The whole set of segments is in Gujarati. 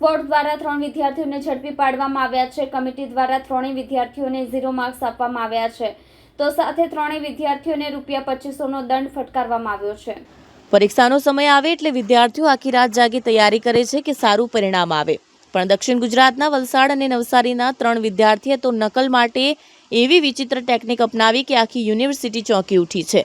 સ્પોર્ટ દ્વારા ત્રણ વિદ્યાર્થીઓને ઝડપી પાડવામાં આવ્યા છે. કમિટી દ્વારા ત્રણેય વિદ્યાર્થીઓને ઝીરો માર્ક્સ આપવામાં આવ્યા છે. તો સાથે ત્રણેય વિદ્યાર્થીઓને રૂપિયા પચીસોનો દંડ ફટકારવામાં આવ્યો છે. પરીક્ષાનો સમય આવે એટલે વિદ્યાર્થીઓ આખી રાત જાગી તૈયારી કરે છે કે સારું પરિણામ આવે. પણ દક્ષિણ ગુજરાતના વલસાડ અને નવસારીના ત્રણ વિદ્યાર્થીએ તો નકલ માટે એવી વિચિત્ર ટેકનિક અપનાવી કે આખી યુનિવર્સિટી ચોંકી ઉઠી છે.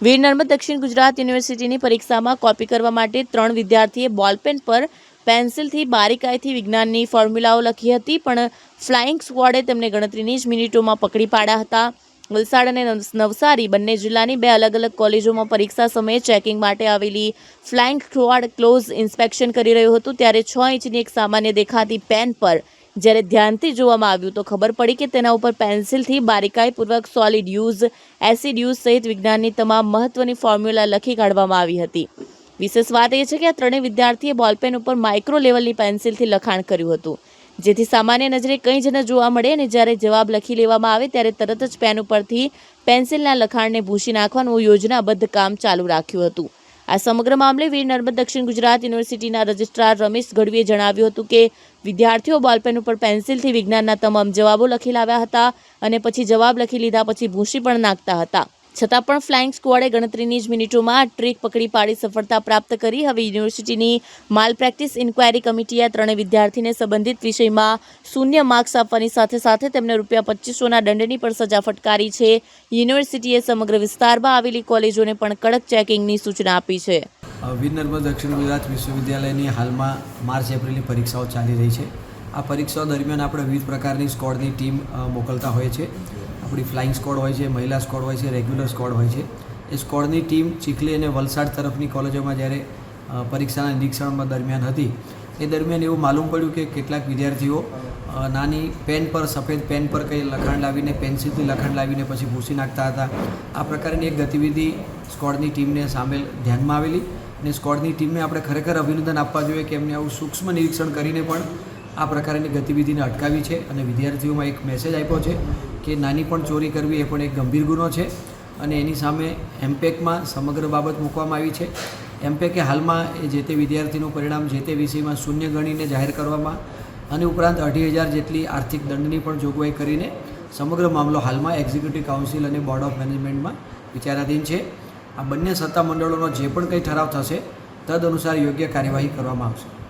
વીર નર્મદ દક્ષિણ ગુજરાત યુનિવર્સિટીની પરીક્ષામાં કોપી કરવા માટે ત્રણ વિદ્યાર્થીએ બોલપેન પર પેન્સિલથી બારીકાઈથી વિજ્ઞાનની ફોર્મ્યુલાઓ લખી હતી, પણ ફ્લાઇંગ સ્ક્વોડે તેમને ગણતરીની જ મિનિટોમાં પકડી પાડ્યા હતા. વલસાડ અને નવસારી બંને જિલ્લાની બે અલગ અલગ કોલેજોમાં પરીક્ષા સમયે ચેકિંગ માટે આવેલી ફ્લાઇંગ સ્ક્વોડ ક્લોઝ ઇન્સ્પેક્શન કરી રહ્યું હતું, ત્યારે છ ઇંચની એક સામાન્ય દેખાતી પેન પર જ્યારે ધ્યાનથી જોવામાં આવ્યું તો ખબર પડી કે તેના ઉપર પેન્સિલથી બારીકાઈપૂર્વક સોલિડ યુઝ એસિડ યુઝ સહિત વિજ્ઞાનની તમામ મહત્વની ફોર્મ્યુલા લખી કાઢવામાં આવી હતી. વિશેષ વાત એ છે કે આ ત્રણેય વિદ્યાર્થીએ બોલપેન ઉપર માઇક્રો લેવલની પેન્સિલથી લખાણ કર્યું હતું. જેથી સામાન્ય નજરે કંઈ જ ન જોવા મળે અને જ્યારે જવાબ લખી લેવામાં આવે ત્યારે તરત જ પેન ઉપરથી પેન્સિલના લખાણને ભૂંસી નાખવાનું યોજનાબદ્ધ કામ ચાલુ રાખ્યું હતું. આ સમગ્ર મામલે વીર નર્મદ દક્ષિણ ગુજરાત યુનિવર્સિટીના રજિસ્ટ્રાર રમેશ ગઢવીએ જણાવ્યું હતું કે વિદ્યાર્થીઓ બોલપેન ઉપર પેન્સિલથી વિજ્ઞાનના તમામ જવાબો લખી લાવ્યા હતા અને પછી જવાબ લખી લીધા પછી ભૂંસી પણ નાખતા હતા. છતાં પણ ફ્લાઇંગ સ્કવોડે ગણતરીની જ મિનિટોમાં ટ્રીક પકડી પાડી સફળતા પ્રાપ્ત કરી. હવે યુનિવર્સિટીની માલ પ્રેક્ટિસ ઇન્ક્વાયરી કમિટીએ ત્રણે વિદ્યાર્થીને સંબંધિત વિષયમાં શૂન્ય માર્ક્સ આપવાની સાથે સાથે તેમને રૂપિયા પચીસોના દંડની પણ સજા ફટકારી છે. યુનિવર્સિટીએ સમગ્ર વિસ્તારમાં આવેલી કોલેજોને પણ કડક ચેકિંગની સૂચના આપી છે. વીર દક્ષિણ ગુજરાત વિશ્વવિદ્યાલયની હાલમાં માર્ચ એપ્રિલની પરીક્ષાઓ ચાલી રહી છે. આ પરીક્ષાઓ દરમિયાન આપણે વિવિધ પ્રકારની સ્કોડની ટીમ મોકલતા હોય છીએ. આપણી ફ્લાઇંગ સ્કોડ હોય છે, મહિલા સ્કોડ હોય છે રેગ્યુલર સ્કોડ હોય છે. એ સ્કોડની ટીમ ચીખલી અને વલસાડ તરફની કોલેજોમાં જ્યારે પરીક્ષાના નિરીક્ષણમાં દરમિયાન હતી, એ દરમિયાન એવું માલુમ પડ્યું કે કેટલાક વિદ્યાર્થીઓ નાની પેન પર, સફેદ પેન પર કંઈ લખાણ લાવીને પેન્સિલથી લખાણ લાવીને પછી ભૂસી નાખતા હતા. આ પ્રકારની એક ગતિવિધિ સ્કોડની ટીમને સામેલ ધ્યાનમાં આવેલી અને સ્કોડની ટીમને આપણે ખરેખર અભિનંદન આપવા જોઈએ કે એમને આવું સૂક્ષ્મ નિરીક્ષણ કરીને પણ આ પ્રકારની ગતિવિધિને અટકાવી છે અને વિદ્યાર્થીઓમાં એક મેસેજ આપ્યો છે કે નાની પણ ચોરી કરવી એ પણ એક ગંભીર ગુનો છે અને એની સામે એમપેકમાં સમગ્ર બાબત મૂકવામાં આવી છે. એમપેકે હાલમાં એ જે તે વિદ્યાર્થીનું પરિણામ જે તે વિષયમાં શૂન્ય ગણીને જાહેર કરવામાં અને ઉપરાંત અઢી હજાર જેટલી આર્થિક દંડની પણ જોગવાઈ કરીને સમગ્ર મામલો હાલમાં એક્ઝિક્યુટિવ કાઉન્સિલ અને બોર્ડ ઓફ મેનેજમેન્ટમાં વિચારાધીન છે. આ બંને સત્તામંડળોનો જે પણ કંઈ ઠરાવ થશે તદ અનુસાર યોગ્ય કાર્યવાહી કરવામાં આવશે.